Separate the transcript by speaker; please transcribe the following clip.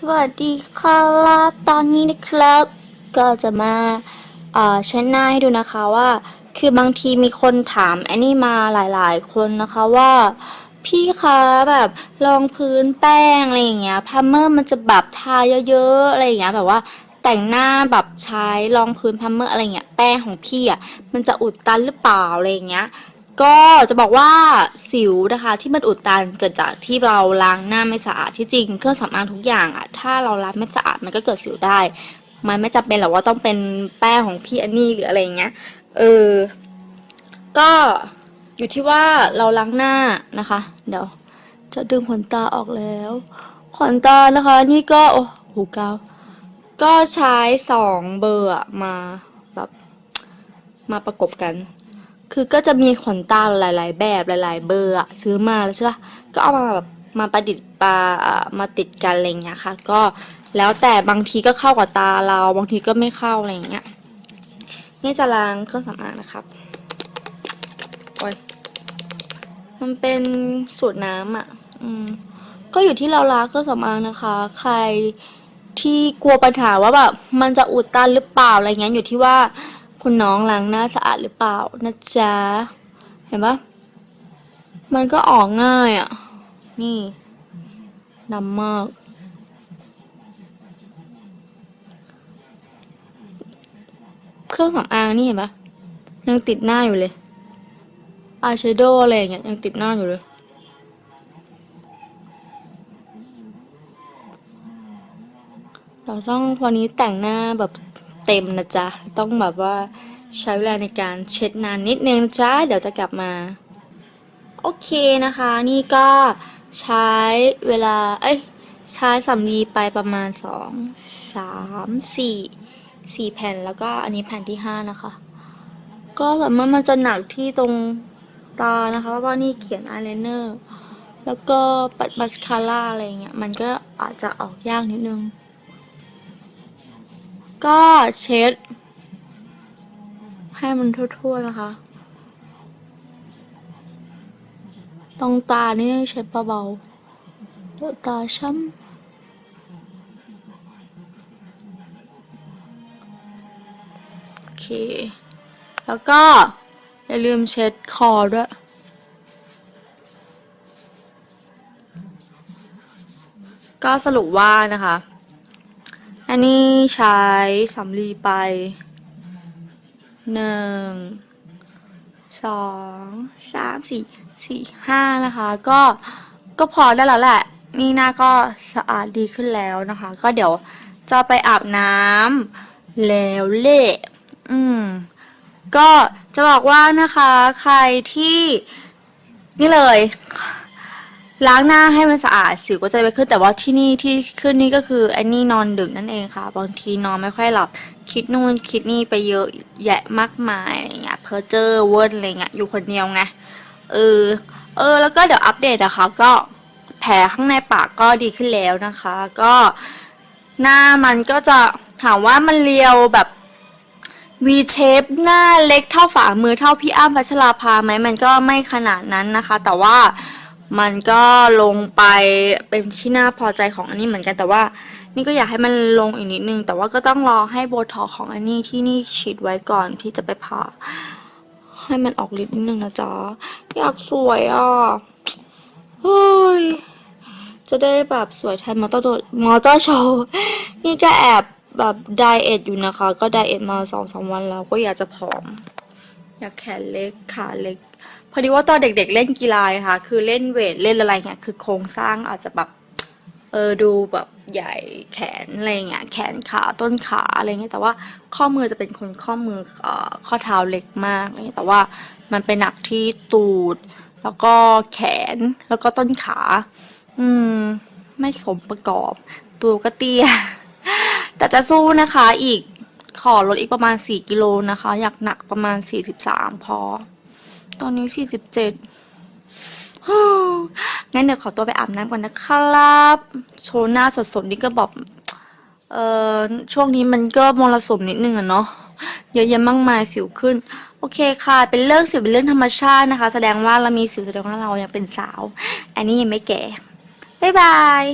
Speaker 1: สวัสดีครับตอนนี้นะครับ ก็จะมาเอ่อใช้หน้าให้ดูนะคะว่า คือบางทีมีคนถามแอนนี่มาหลาย ๆ คนนะคะว่า พี่คะแบบรองพื้นแป้งอะไรอย่างเงี้ยพัมเมอร์มันจะแบบทาเยอะๆอะไรอย่างเงี้ยแบบว่าแต่งหน้าแบบใช้รองพื้นพัมเมอร์อะไรเงี้ยแป้งของพี่อะมันจะอุดตันหรือเปล่าอะไรอย่างเงี้ย ก็จะบอกว่าสิวนะคะที่มันอุดตันเกิดจากที่เราล้างหน้าไม่สะอาดที่จริงเครื่องสำอางทุกอย่างอะถ้าเราล้างไม่สะอาดมันก็เกิดสิวได้ มันไม่จำเป็นหรอกว่าต้องเป็นแป้งของพี่อันนี่หรืออะไรเงี้ยเออก็อยู่ที่ว่าเราล้างหน้านะคะ เดี๋ยว จะดึงขนตาออกแล้ว ขนตานะคะ นี่ก็โอ้โหกาวก็ใช้สองเบอร์มาแบบมาประกบกัน คือก็จะมีขนตาหลาย ๆ แบบหลาย ๆ เบอร์อะซื้อมาแล้วใช่ปะก็เอามาแบบมาประดิษฐ์ปาอ่ามาติดกันอะไรเงี้ยค่ะ ก็แล้วแต่บางทีก็เข้ากับตาเราบางทีก็ไม่เข้าอะไรเงี้ยนี่จะล้างเครื่องสำอางนะครับโอ้ยมันเป็นสูตรน้ำอะ อืม ก็อยู่ที่เราล้างเครื่องสำอางนะคะ ใครที่กลัวปัญหาว่าแบบมันจะอุดตันหรือเปล่าอะไรเงี้ยอยู่ที่ว่า คุณน้องล้างหน้าสะอาดหรือเปล่านะจ๊ะ เห็นปะมันก็ออกง่ายอะ่ะ นี่ดำมาก เครื่องสำอางนี่เห็นปะยังติดหน้าอยู่เลยอายแชโดว์อะไรอย่างเงี้ยยังติดหน้าอยู่เลยเราต้องวันนี้แต่งหน้าแบบ เต็มนะจ๊ะ ต้องแบบว่าใช้เวลาในการเช็ดนานนิดนึงนะจ๊ะเดี๋ยวจะกลับมา โอเคนะคะ นี่ก็ใช้เวลา เอ้ย ใช้สำลีไปประมาณสองสามสี่สี่แผ่นแล้วก็อันนี้แผ่นที่ห้านะคะ ก็สามารถมันจะหนักที่ตรงตานะคะเพราะว่านี่เขียนอายไลเนอร์ แล้วก็ปัดมัสคาร่าอะไรเงี้ย มันก็อาจจะออกยากนิดนึง ก็เช็ด ให้มันทั่วๆนะคะ ตรงตานี่เช็ดเบาๆตาช้ำโอเค แล้วก็ อย่าลืมเช็ดคอด้วยก็สรุปว่านะคะ อันนี้ใช้สำลีไปหนึ่งสองสามสี่สี่ห้านะคะ ก็ก็พอได้แล้วแหละ นี่หน้าก็สะอาดดีขึ้นแล้วนะคะ ก็เดี๋ยวจะไปอาบน้ำแล้วเละอืม ก็จะบอกว่านะคะ ใครที่นี่เลย ล้างหน้าให้มันสะอาดสิวก็จะไปขึ้นแต่ว่าที่นี่ที่ขึ้นนี่ก็คือไอ้นี่นอนดึกนั่นเองค่ะ บางทีนอนไม่ค่อยหลับ คิดนู่นคิดนี่ไปเยอะแยะมากมายอะไรเงี้ยเพอเจอเวิร์ดอะไรเงี้ยอยู่คนเดียวไงเออเออ แล้วก็เดี๋ยวอัปเดตนะคะก็แผลข้างในปากก็ดีขึ้นแล้วนะคะ ก็หน้ามันก็จะถามว่ามันเรียวแบบ V shape หน้าเล็กเท่าฝ่ามือเท่าพี่อ้ำพัชราภาไหมมันก็ไม่ขนาดนั้นนะคะ แต่ว่า มันก็ลงไปเป็นที่น่าพอใจของอันนี้เหมือนกันแต่ว่า นี่ก็อยากให้มันลงอีกนิดนึง แต่ว่าก็ต้องรอให้โบท็อกของอันนี้ที่นี่ฉีดไว้ก่อนที่จะไปผ่าให้มันออกฤทธิ์นิดนึงนะจ๊ะอยากสวยอะเฮ้ยจะได้แบบสวยแทนมอเตอร์มอเตอร์โชว์นี่ก็แอบแบบไดเอทอยู่นะคะ ก็ไดเอทมาสองสามวันแล้วก็อยากจะผอม อยากแขนเล็กขาเล็ก อดีว่าตอนเด็กๆเล่นกีฬาค่ะ คือเล่นเวทเล่นอะไรเงี้ยคือโครงสร้างอาจจะแบบเออดูแบบใหญ่แขนอะไรเงี้ยแขนขาต้นขาอะไรเงี้ยแต่ว่าข้อมือจะเป็นคนข้อมืออข้อเท้าเล็กมากอะไรเงี้ยแต่ว่ามันเป็นหนักที่ตูด แล้วก็แขนแล้วก็ต้นขา อืม ไม่สมประกอบ ตัวก็เตี้ยแต่จะสู้นะคะอีกขอลดอีกประมาณ 4 กิโลนะคะ อยากหนักประมาณ 43 พอ ตอนนี้47ฮู้งั้นเดี๋ยวขอตัวไปอาบน้ำก่อนนะครับ โชว์หน้าสดๆนี่ก็แบบเอ่อช่วงนี้มันก็มรสุมนิดนึงอะเนาะเยอะแยะมากมายสิวขึ้น โอเคค่ะ เป็นเรื่องสิวเป็นเรื่องธรรมชาตินะคะ แสดงว่าเรามีสิวแสดงว่าเรายังเป็นสาว อันนี้ยังไม่แก่ บ๊ายบาย